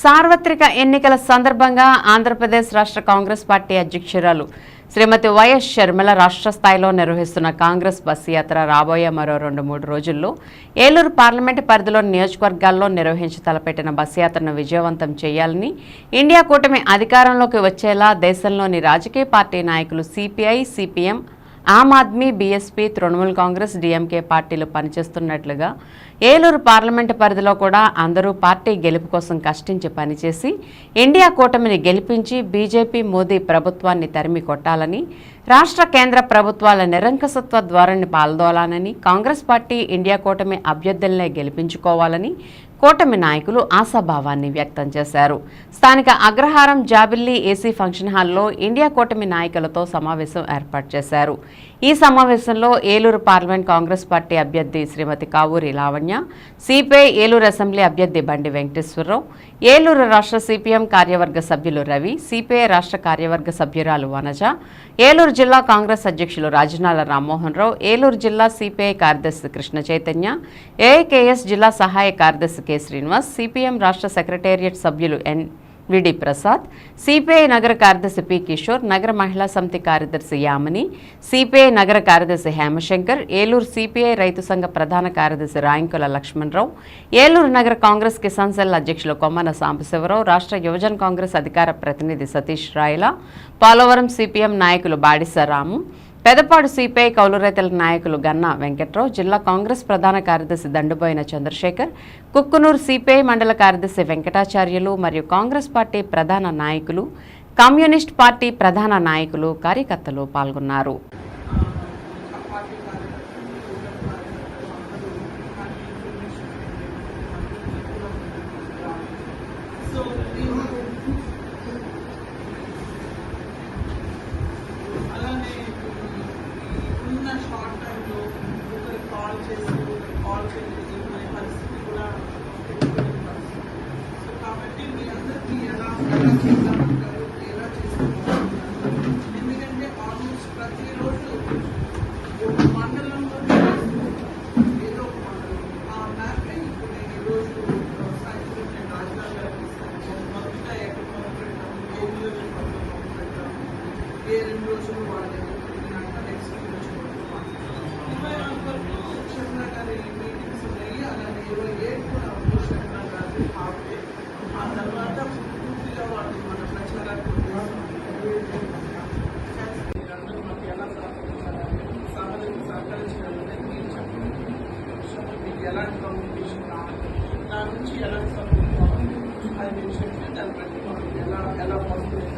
సార్వత్రిక ఎన్నికల సందర్భంగా ఆంధ్రప్రదేశ్ రాష్ట్ర కాంగ్రెస్ పార్టీ అధ్యక్షురాలు శ్రీమతి వైఎస్ షర్మిల రాష్ట్ర స్థాయిలో నిర్వహిస్తున్న కాంగ్రెస్ బస్సు యాత్ర రాబోయే మరో రెండు మూడు రోజుల్లో ఏలూరు పార్లమెంటు పరిధిలోని నియోజకవర్గాల్లో నిర్వహించి తలపెట్టిన బస్సు యాత్రను విజయవంతం చేయాలని ఇండియా కూటమి అధికారంలోకి వచ్చేలా దేశంలోని రాజకీయ పార్టీ నాయకులు CPI CPM Aam Aadmi BSP Trinamool Congress DMK పార్టీలు పనిచేస్తున్నట్లుగా ఏలూరు పార్లమెంటు పరిధిలో కూడా అందరూ పార్టీ గెలుపు కోసం కష్టించి పనిచేసి ఇండియా కూటమిని గెలిపించి బీజేపీ మోదీ ప్రభుత్వాన్ని తరిమి కొట్టాలని రాష్ట్ర కేంద్ర ప్రభుత్వాల నిరంకసత్వ ధోరణి పాల్దోలానని కాంగ్రెస్ పార్టీ ఇండియా కూటమి అభ్యర్థులనే గెలిపించుకోవాలని కూటమి నాయకులు ఆశాభావాన్ని వ్యక్తం చేశారు. స్థానిక అగ్రహారం జాబిల్లి ఏసీ ఫంక్షన్ హాల్లో ఇండియా కూటమి నాయకులతో సమావేశం ఏర్పాటు చేశారు. ఈ సమావేశంలో ఏలూరు పార్లమెంట్ కాంగ్రెస్ పార్టీ అభ్యర్థి శ్రీమతి కావూరి లావణ్య సిపిఐ ఏలూరు అసెంబ్లీ అభ్యర్థి బండి వెంకటేశ్వరరావు ఏలూరు రాష్ట్ర సిపిఎం కార్యవర్గ సభ్యులు రవి సిపిఐ రాష్ట్ర కార్యవర్గ సభ్యురాలు వనజ ఏలూరు జిల్లా కాంగ్రెస్ అధ్యక్షులు రాజనాల రామ్మోహన్ రావు ఏలూరు జిల్లా సిపిఐ కార్యదర్శి కృష్ణ చైతన్య ఏఐకేఎస్ జిల్లా సహాయ కార్యదర్శి కె శ్రీనివాస్ సిపిఎం రాష్ట్ర సెక్రటేరియట్ సభ్యులు ఎన్ విడి ప్రసాద్ సిపిఐ నగర కార్యదర్శి పి కిషోర్ నగర మహిళా సమితి కార్యదర్శి యామిని సిపిఐ నగర కార్యదర్శి హేమశంకర్ ఏలూరు సిపిఐ రైతు సంఘ ప్రధాన కార్యదర్శి రాయంకుల లక్ష్మణరావు ఏలూరు నగర కాంగ్రెస్ కిసాన్ సెల్ అధ్యక్షులు కొమ్మన సాంబశివరావు రాష్ట్ర యువజన కాంగ్రెస్ అధికార ప్రతినిధి సతీష్ రాయల పోలవరం సిపిఎం నాయకులు బాడిస రాము పెదపాడు సిపిఐ కౌలు రైతుల నాయకులు గన్నా వెంకట్రావు జిల్లా కాంగ్రెస్ ప్రధాన కార్యదర్శి దండుబోయిన చంద్రశేఖర్ కుక్కునూరు సిపిఐ మండల కార్యదర్శి వెంకటాచార్యులు మరియు కాంగ్రెస్ పార్టీ ప్రధాన నాయకులు కమ్యూనిస్ట్ పార్టీ ప్రధాన నాయకులు కార్యకర్తలు పాల్గొన్నారు. ఏ రెండు రోజులు వాడారు ఇరవై నాలుగు వరకు శంకర గారి మీటింగ్స్ ఉన్నాయి అలాగే ఇరవై ఏడు వరకు శంకర గారి హాఫ్ ఆ తర్వాత పూర్తిగా వాళ్ళు మన ప్రచారానికి అందరూ మాకు ఎలా సహజంగా సహకరించగలరని మీరు చెప్పండి మీకు ఎలాంటి కమ్యూనికేషన్ కావాలి దాని నుంచి ఎలాంటి సపోర్ట్ కావాలి అది మేము చెప్పిన దాన్ని బట్టి మనకి ఎలా ఎలా పాజిటివ్